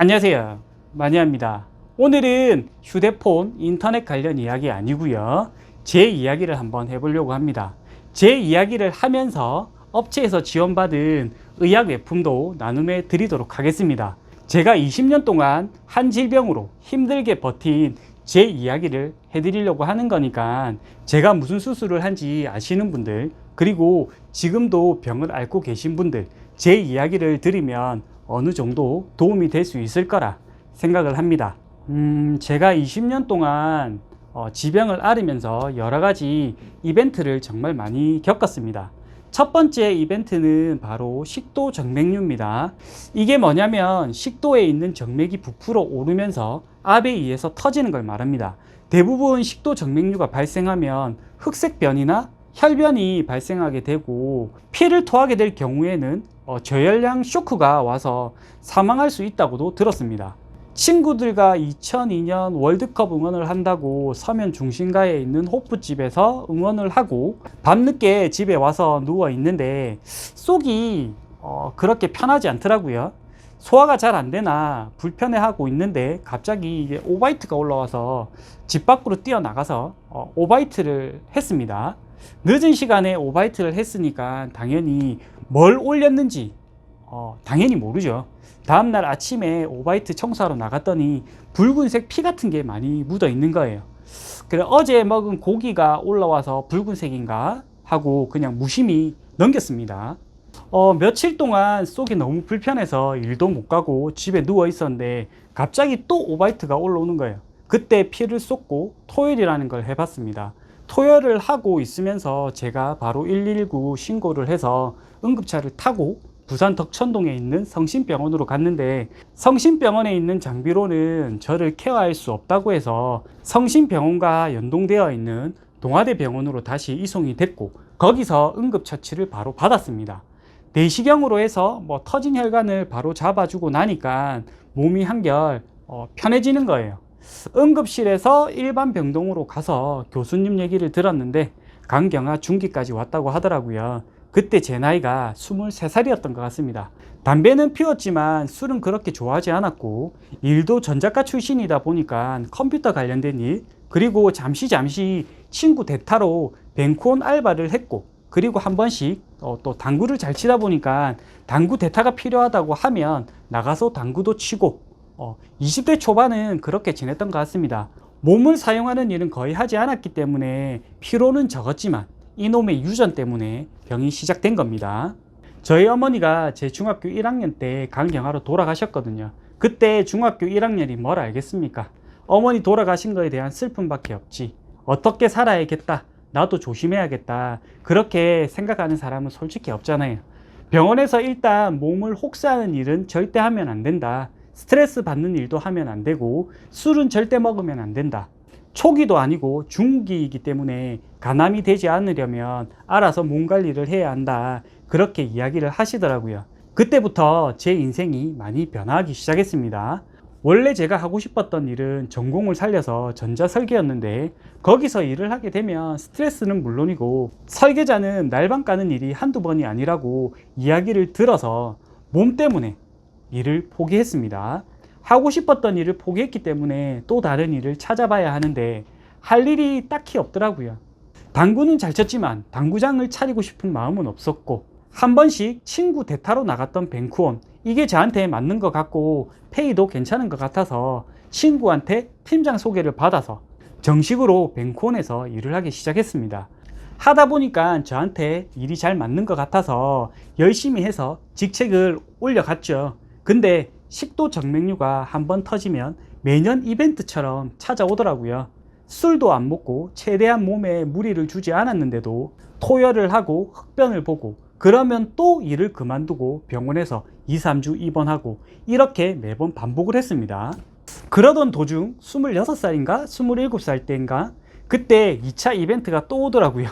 안녕하세요. 마니아입니다. 오늘은 휴대폰, 인터넷 관련 이야기 아니고요. 제 이야기를 한번 해보려고 합니다. 제 이야기를 하면서 업체에서 지원받은 의약 외품도 나눔해 드리도록 하겠습니다. 제가 20년 동안 한 질병으로 힘들게 버틴 제 이야기를 해드리려고 하는 거니까 제가 무슨 수술을 한지 아시는 분들 그리고 지금도 병을 앓고 계신 분들 제 이야기를 들으면 어느 정도 도움이 될 수 있을 거라 생각을 합니다. 음, 제가 20년 동안 어, 지병을 앓으면서 여러 가지 이벤트를 정말 많이 겪었습니다. 첫 번째 이벤트는 바로 식도 정맥류입니다. 이게 뭐냐면 식도에 있는 정맥이 부풀어 오르면서 압에 의해서 터지는 걸 말합니다. 대부분 식도 정맥류가 발생하면 흑색변이나 혈변이 발생하게 되고 피를 토하게 될 경우에는 어, 저혈량 쇼크가 와서 사망할 수 있다고도 들었습니다. 친구들과 2002년 월드컵 응원을 한다고 서면 중심가에 있는 호프집에서 응원을 하고 밤늦게 집에 와서 누워 있는데 속이 어, 그렇게 편하지 않더라고요. 소화가 잘 안 되나 불편해하고 있는데 갑자기 이게 오바이트가 올라와서 집 밖으로 뛰어나가서 어, 오바이트를 했습니다. 늦은 시간에 오바이트를 했으니까 당연히 뭘 올렸는지 어, 당연히 모르죠. 다음날 아침에 오바이트 청소하러 나갔더니 붉은색 피 같은 게 많이 묻어 있는 거예요. 그래 어제 먹은 고기가 올라와서 붉은색인가 하고 그냥 무심히 넘겼습니다. 어, 며칠 동안 속이 너무 불편해서 일도 못 가고 집에 누워 있었는데 갑자기 또 오바이트가 올라오는 거예요. 그때 피를 쏟고 토혈이라는 걸 해봤습니다. 토혈을 하고 있으면서 제가 바로 119 신고를 해서 응급차를 타고 부산 덕천동에 있는 성심병원으로 갔는데 성심병원에 있는 장비로는 저를 케어할 수 없다고 해서 성심병원과 연동되어 있는 동아대병원으로 다시 이송이 됐고 거기서 응급처치를 바로 받았습니다. 내시경으로 해서 뭐 터진 혈관을 바로 잡아주고 나니까 몸이 한결 어, 편해지는 거예요. 응급실에서 일반 병동으로 가서 교수님 얘기를 들었는데 강경화 중기까지 왔다고 하더라고요. 그때 제 나이가 23살이었던 것 같습니다. 담배는 피웠지만 술은 그렇게 좋아하지 않았고 일도 전작가 출신이다 보니까 컴퓨터 관련된 일 그리고 잠시 잠시 친구 대타로 뱅크온 알바를 했고 그리고 한 번씩 어, 또 당구를 잘 치다 보니까 당구 대타가 필요하다고 하면 나가서 당구도 치고 어, 20대 초반은 그렇게 지냈던 것 같습니다. 몸을 사용하는 일은 거의 하지 않았기 때문에 피로는 적었지만 이놈의 유전 때문에 병이 시작된 겁니다. 저희 어머니가 제 중학교 1학년 때 강경화로 돌아가셨거든요. 그때 중학교 1학년이 뭘 알겠습니까? 어머니 돌아가신 거에 대한 슬픔밖에 없지. 어떻게 살아야겠다. 나도 조심해야겠다. 그렇게 생각하는 사람은 솔직히 없잖아요. 병원에서 일단 몸을 혹사하는 일은 절대 하면 안 된다. 스트레스 받는 일도 하면 안 되고 술은 절대 먹으면 안 된다. 초기도 아니고 중기이기 때문에 간암이 되지 않으려면 알아서 몸 관리를 해야 한다. 그렇게 이야기를 하시더라고요. 그때부터 제 인생이 많이 변화하기 시작했습니다. 원래 제가 하고 싶었던 일은 전공을 살려서 전자 설계였는데 거기서 일을 하게 되면 스트레스는 물론이고 설계자는 날방 까는 일이 한두 번이 아니라고 이야기를 들어서 몸 때문에 일을 포기했습니다. 하고 싶었던 일을 포기했기 때문에 또 다른 일을 찾아봐야 하는데 할 일이 딱히 없더라고요. 당구는 잘 쳤지만 당구장을 차리고 싶은 마음은 없었고 한 번씩 친구 대타로 나갔던 뱅크온 이게 저한테 맞는 것 같고 페이도 괜찮은 것 같아서 친구한테 팀장 소개를 받아서 정식으로 뱅크온에서 일을 하기 시작했습니다. 하다 보니까 저한테 일이 잘 맞는 것 같아서 열심히 해서 직책을 올려갔죠. 근데 식도 정맥류가 한번 터지면 매년 이벤트처럼 찾아오더라고요. 술도 안 먹고 최대한 몸에 무리를 주지 않았는데도 토혈을 하고 흑변을 보고 그러면 또 일을 그만두고 병원에서 2, 3주 입원하고 이렇게 매번 반복을 했습니다. 그러던 도중 26살인가 27살 때인가 그때 2차 이벤트가 또 오더라고요.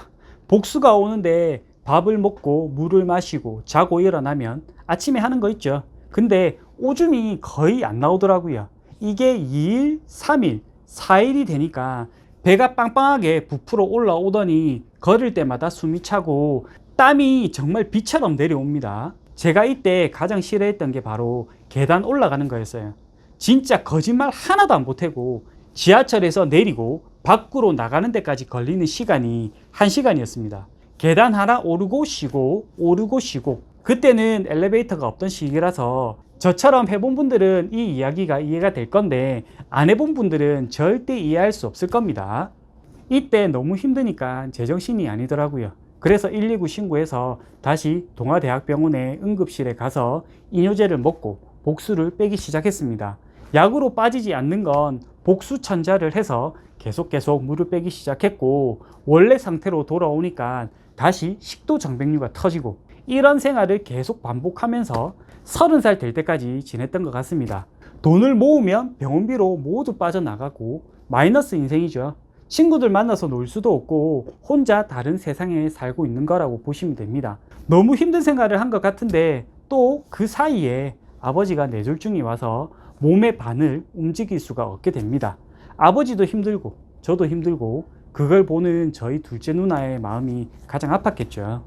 복수가 오는데 밥을 먹고 물을 마시고 자고 일어나면 아침에 하는 거 있죠. 근데 오줌이 거의 안 나오더라고요. 이게 2일, 3일, 4일이 되니까 배가 빵빵하게 부풀어 올라오더니 걸을 때마다 숨이 차고 땀이 정말 비처럼 내려옵니다. 제가 이때 가장 싫어했던 게 바로 계단 올라가는 거였어요. 진짜 거짓말 하나도 안 보태고 지하철에서 내리고 밖으로 나가는 데까지 걸리는 시간이 1시간이었습니다. 계단 하나 오르고 쉬고 오르고 쉬고 그때는 엘리베이터가 없던 시기라서 저처럼 해본 분들은 이 이야기가 이해가 될 건데 안 해본 분들은 절대 이해할 수 없을 겁니다. 이때 너무 힘드니까 제정신이 아니더라고요. 그래서 119 신고해서 다시 동아대학병원의 응급실에 가서 이뇨제를 먹고 복수를 빼기 시작했습니다. 약으로 빠지지 않는 건 복수 천자를 해서 계속 계속 물을 빼기 시작했고 원래 상태로 돌아오니까 다시 식도 정백류가 터지고 이런 생활을 계속 반복하면서 30살 될 때까지 지냈던 것 같습니다. 돈을 모으면 병원비로 모두 빠져나가고 마이너스 인생이죠. 친구들 만나서 놀 수도 없고 혼자 다른 세상에 살고 있는 거라고 보시면 됩니다. 너무 힘든 생활을 한 것 같은데 또 그 사이에 아버지가 뇌졸중이 와서 몸의 반을 움직일 수가 없게 됩니다. 아버지도 힘들고 저도 힘들고 그걸 보는 저희 둘째 누나의 마음이 가장 아팠겠죠.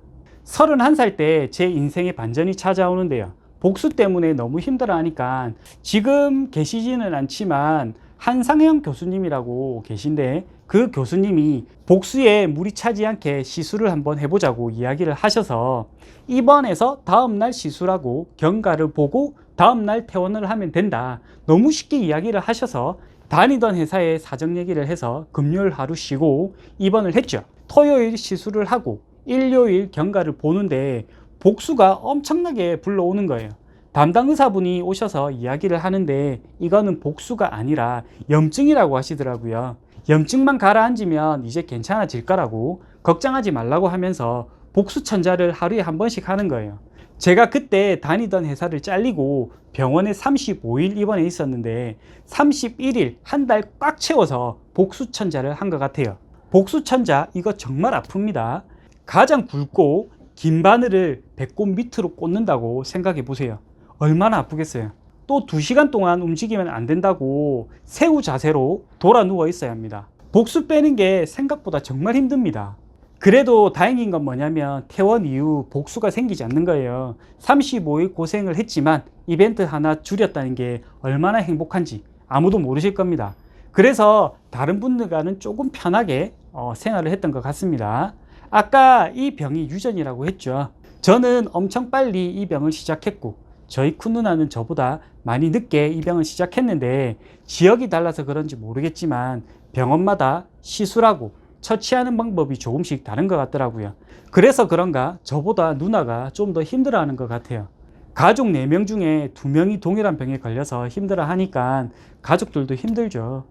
31살 때 제 인생의 반전이 찾아오는데요. 복수 때문에 너무 힘들어 하니까 지금 계시지는 않지만 한상영 교수님이라고 계신데 그 교수님이 복수에 무리 차지 않게 시술을 한번 해보자고 이야기를 하셔서 입원해서 다음날 시술하고 경과를 보고 다음날 퇴원을 하면 된다. 너무 쉽게 이야기를 하셔서 다니던 회사에 사정 얘기를 해서 금요일 하루 쉬고 입원을 했죠. 토요일 시술을 하고 일요일 경과를 보는데 복수가 엄청나게 불러오는 거예요. 담당 의사분이 오셔서 이야기를 하는데 이거는 복수가 아니라 염증이라고 하시더라고요. 염증만 가라앉으면 이제 괜찮아질 거라고 걱정하지 말라고 하면서 복수 천자를 하루에 한 번씩 하는 거예요. 제가 그때 다니던 회사를 잘리고 병원에 35일 입원해 있었는데 31일 한 달 꽉 채워서 복수 천자를 한 것 같아요. 복수 천자 이거 정말 아픕니다. 가장 굵고 긴 바늘을 배꼽 밑으로 꽂는다고 생각해 보세요. 얼마나 아프겠어요. 또 2시간 동안 움직이면 안 된다고 새우 자세로 돌아 누워 있어야 합니다. 복수 빼는 게 생각보다 정말 힘듭니다. 그래도 다행인 건 뭐냐면 퇴원 이후 복수가 생기지 않는 거예요. 35일 고생을 했지만 이벤트 하나 줄였다는 게 얼마나 행복한지 아무도 모르실 겁니다. 그래서 다른 분들과는 조금 편하게 어, 생활을 했던 것 같습니다. 아까 이 병이 유전이라고 했죠. 저는 엄청 빨리 이 병을 시작했고 저희 큰 누나는 저보다 많이 늦게 이 병을 시작했는데 지역이 달라서 그런지 모르겠지만 병원마다 시술하고 처치하는 방법이 조금씩 다른 것 같더라고요. 그래서 그런가 저보다 누나가 좀 더 힘들어하는 것 같아요. 가족 4명 중에 2명이 동일한 병에 걸려서 힘들어 하니까 가족들도 힘들죠.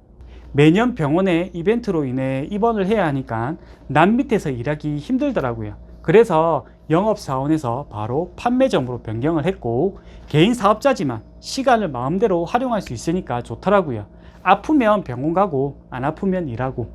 매년 병원에 이벤트로 인해 입원을 해야 하니까 남 밑에서 일하기 힘들더라고요. 그래서 영업사원에서 바로 판매점으로 변경을 했고 개인 사업자지만 시간을 마음대로 활용할 수 있으니까 좋더라고요. 아프면 병원 가고 안 아프면 일하고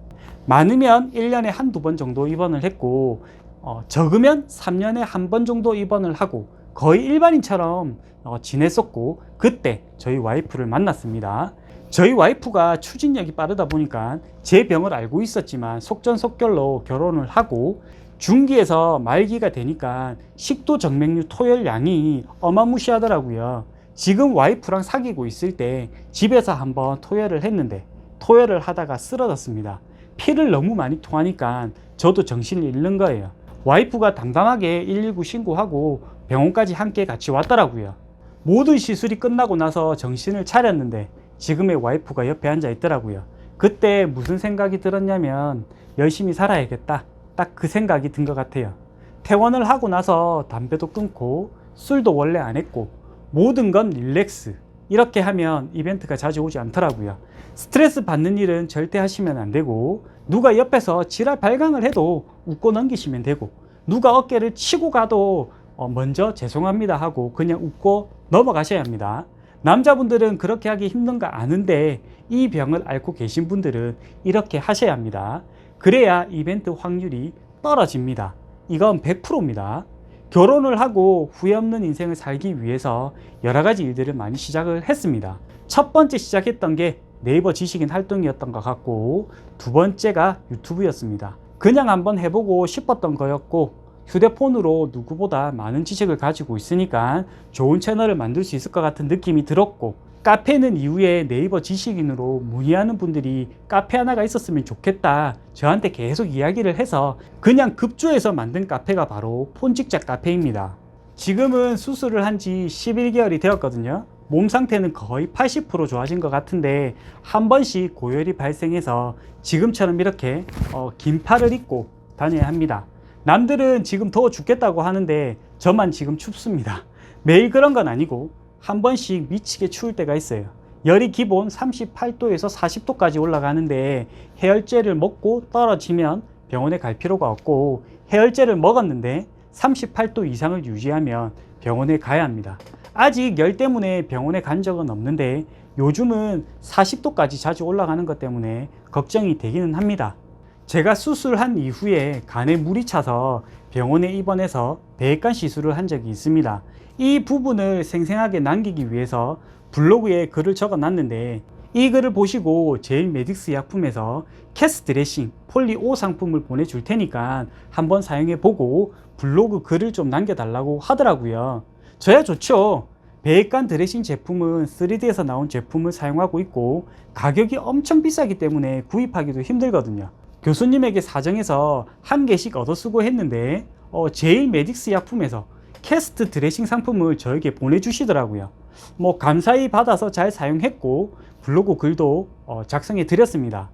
많으면 1년에 한두 번 정도 입원을 했고 어, 적으면 3년에 한 번 정도 입원을 하고 거의 일반인처럼 어, 지냈었고 그때 저희 와이프를 만났습니다. 저희 와이프가 추진력이 빠르다 보니까 제 병을 알고 있었지만 속전속결로 결혼을 하고 중기에서 말기가 되니까 식도 정맥류 토열량이 어마무시하더라고요. 지금 와이프랑 사귀고 있을 때 집에서 한번 토열을 했는데 토열을 하다가 쓰러졌습니다. 피를 너무 많이 토하니까 저도 정신을 잃는 거예요. 와이프가 담담하게 119 신고하고 병원까지 함께 같이 왔더라고요. 모든 시술이 끝나고 나서 정신을 차렸는데 지금의 와이프가 옆에 앉아 있더라고요. 그때 무슨 생각이 들었냐면 열심히 살아야겠다. 딱 그 생각이 든 것 같아요. 퇴원을 하고 나서 담배도 끊고 술도 원래 안 했고 모든 건 릴렉스. 이렇게 하면 이벤트가 자주 오지 않더라고요. 스트레스 받는 일은 절대 하시면 안 되고 누가 옆에서 지랄 발광을 해도 웃고 넘기시면 되고 누가 어깨를 치고 가도 어, 먼저 죄송합니다 하고 그냥 웃고 넘어가셔야 합니다. 남자분들은 그렇게 하기 힘든 거 아는데 이 병을 앓고 계신 분들은 이렇게 하셔야 합니다. 그래야 이벤트 확률이 떨어집니다. 이건 100%입니다. 결혼을 하고 후회 없는 인생을 살기 위해서 여러 가지 일들을 많이 시작을 했습니다. 첫 번째 시작했던 게 네이버 지식인 활동이었던 것 같고 두 번째가 유튜브였습니다. 그냥 한번 해보고 싶었던 거였고 휴대폰으로 누구보다 많은 지식을 가지고 있으니까 좋은 채널을 만들 수 있을 것 같은 느낌이 들었고 카페는 이후에 네이버 지식인으로 문의하는 분들이 카페 하나가 있었으면 좋겠다. 저한테 계속 이야기를 해서 그냥 급조해서 만든 카페가 바로 폰직자 카페입니다. 지금은 수술을 한 지 11개월이 되었거든요. 몸 상태는 거의 80% 좋아진 것 같은데 한 번씩 고열이 발생해서 지금처럼 이렇게 어, 긴 팔을 입고 다녀야 합니다. 남들은 지금 더워 죽겠다고 하는데 저만 지금 춥습니다. 매일 그런 건 아니고 한 번씩 미치게 추울 때가 있어요. 열이 기본 38도에서 40도까지 올라가는데 해열제를 먹고 떨어지면 병원에 갈 필요가 없고 해열제를 먹었는데 38도 이상을 유지하면 병원에 가야 합니다. 아직 열 때문에 병원에 간 적은 없는데 요즘은 40도까지 자주 올라가는 것 때문에 걱정이 되기는 합니다. 제가 수술한 이후에 간에 물이 차서 병원에 입원해서 배액간 시술을 한 적이 있습니다. 이 부분을 생생하게 남기기 위해서 블로그에 글을 적어 놨는데 이 글을 보시고 제일 메딕스 약품에서 캐스 드레싱 폴리 5 상품을 보내줄 테니까 한번 사용해 보고 블로그 글을 좀 남겨달라고 하더라고요. 저야 좋죠. 배액간 드레싱 제품은 3D에서 나온 제품을 사용하고 있고 가격이 엄청 비싸기 때문에 구입하기도 힘들거든요. 교수님에게 사정해서 한 개씩 얻어 쓰고 했는데 어, 제일 메딕스 약품에서 캐스트 드레싱 상품을 저에게 보내주시더라고요. 뭐 감사히 받아서 잘 사용했고 블로그 글도 어, 작성해 드렸습니다.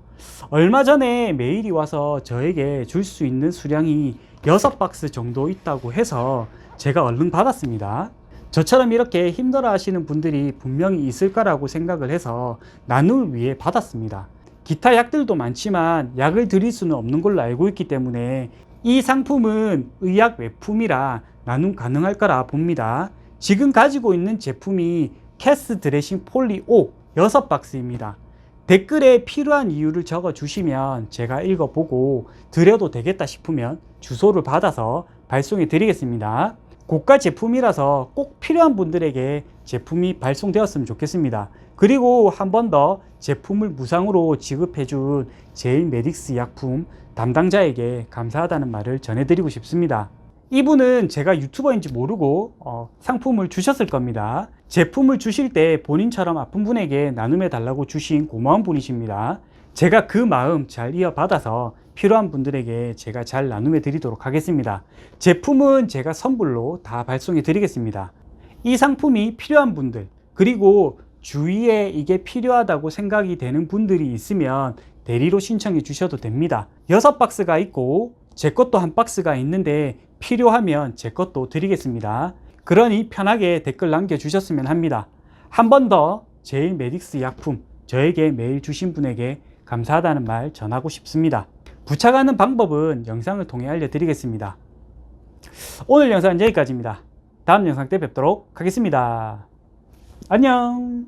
얼마 전에 메일이 와서 저에게 줄 수 있는 수량이 6박스 정도 있다고 해서 제가 얼른 받았습니다. 저처럼 이렇게 힘들어 하시는 분들이 분명히 있을 거라고 생각을 해서 나눔을 위해 받았습니다. 기타 약들도 많지만 약을 드릴 수는 없는 걸로 알고 있기 때문에 이 상품은 의약 외품이라 나눔 가능할 거라 봅니다. 지금 가지고 있는 제품이 캐스 드레싱 폴리 5 6박스입니다. 댓글에 필요한 이유를 적어 주시면 제가 읽어보고 드려도 되겠다 싶으면 주소를 받아서 발송해 드리겠습니다. 고가 제품이라서 꼭 필요한 분들에게 제품이 발송되었으면 좋겠습니다. 그리고 한 번 더 제품을 무상으로 지급해 준 제일 메딕스 약품 담당자에게 감사하다는 말을 전해드리고 싶습니다. 이분은 제가 유튜버인지 모르고 어, 상품을 주셨을 겁니다. 제품을 주실 때 본인처럼 아픈 분에게 나눔해 달라고 주신 고마운 분이십니다. 제가 그 마음 잘 이어받아서 필요한 분들에게 제가 잘 나눔해 드리도록 하겠습니다. 제품은 제가 선불로 다 발송해 드리겠습니다. 이 상품이 필요한 분들, 그리고 주위에 이게 필요하다고 생각이 되는 분들이 있으면 대리로 신청해 주셔도 됩니다. 여섯 박스가 있고 제 것도 한 박스가 있는데 필요하면 제 것도 드리겠습니다. 그러니 편하게 댓글 남겨주셨으면 합니다. 한 번 더 제일 메딕스 약품 저에게 메일 주신 분에게 감사하다는 말 전하고 싶습니다. 부착하는 방법은 영상을 통해 알려드리겠습니다. 오늘 영상은 여기까지입니다. 다음 영상 때 뵙도록 하겠습니다. 안녕!